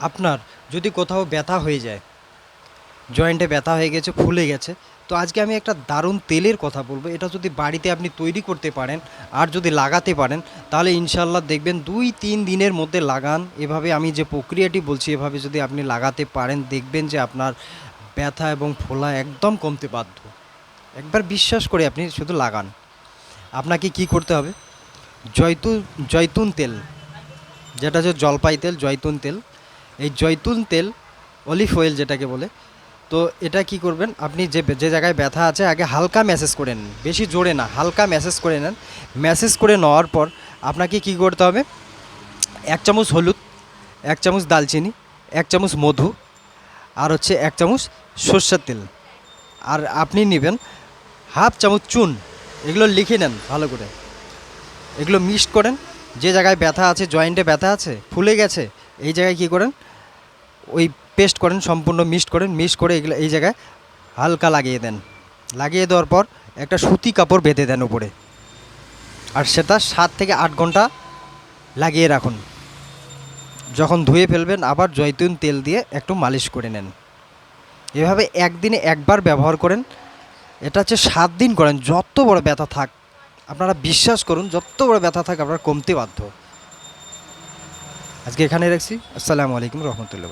আপনার যদি কোথাও ব্যথা হয়ে যায় জয়েন্টে ব্যথা হয়ে গেছে, ফুলে গেছে, তো আজকে আমি একটা দারুণ তেলের কথা বলব। এটা যদি বাড়িতে আপনি তৈরি করতে পারেন আর যদি লাগাতে পারেন, তাহলে ইনশাল্লাহ দেখবেন দুই তিন দিনের মধ্যে লাগান। এভাবে আমি যে প্রক্রিয়াটি বলছি, এভাবে যদি আপনি লাগাতে পারেন, দেখবেন যে আপনার ব্যথা এবং ফোলা একদম কমতে বাধ্য। একবার বিশ্বাস করে আপনি শুধু লাগান। আপনাকে কি করতে হবে? জয়তুন জয়তুন তেল, যেটা হচ্ছে জলপাই তেল, জয়তুন তেল। এই জয়তুন তেল, অলিভ অয়েল যেটাকে বলে, তো এটা কি করবেন, আপনি যে যে জায়গায় ব্যথা আছে, আগে হালকা ম্যাসেজ করে নেন, বেশি জোরে না, হালকা ম্যাসেজ করে নেন। ম্যাসেজ করে নেওয়ার পর আপনাকে কি করতে হবে, এক চামচ হলুদ, এক চামচ দালচিনি, এক চামচ মধু, আর হচ্ছে এক চামচ সর্ষের তেল। আর আপনি নেবেন হাফ চামচ চুন, এগুলো লিখে নেন ভালো করে। এগুলো মিক্সড করেন, যে জায়গায় ব্যথা আছে, জয়েন্টে ব্যথা আছে, ফুলে গেছে এই জায়গায় কী করেন? ওই পেস্ট করেন, সম্পূর্ণ মিক্সড করেন মিক্স করে এগুলো এই জায়গায় হালকা লাগিয়ে দেন। লাগিয়ে দেওয়ার পর একটা সুতি কাপড় বেঁধে দেন উপরে। আর সেটা সাত থেকে আট ঘণ্টা লাগিয়ে রাখুন। যখন ধুয়ে ফেলবেন, আবার জৈতুন তেল দিয়ে একটু মালিশ করে নেন। এভাবে একদিনে একবার ব্যবহার করেন। এটা হচ্ছে সাত দিন করেন। যত বড় ব্যথা থাক, আপনারা বিশ্বাস করুন, যত বড় ব্যথা থাক আপনারা কমতে বাধ্য। আজকে এখানে রাখছি। আসসালামু আলাইকুম রহমতুল্লাহ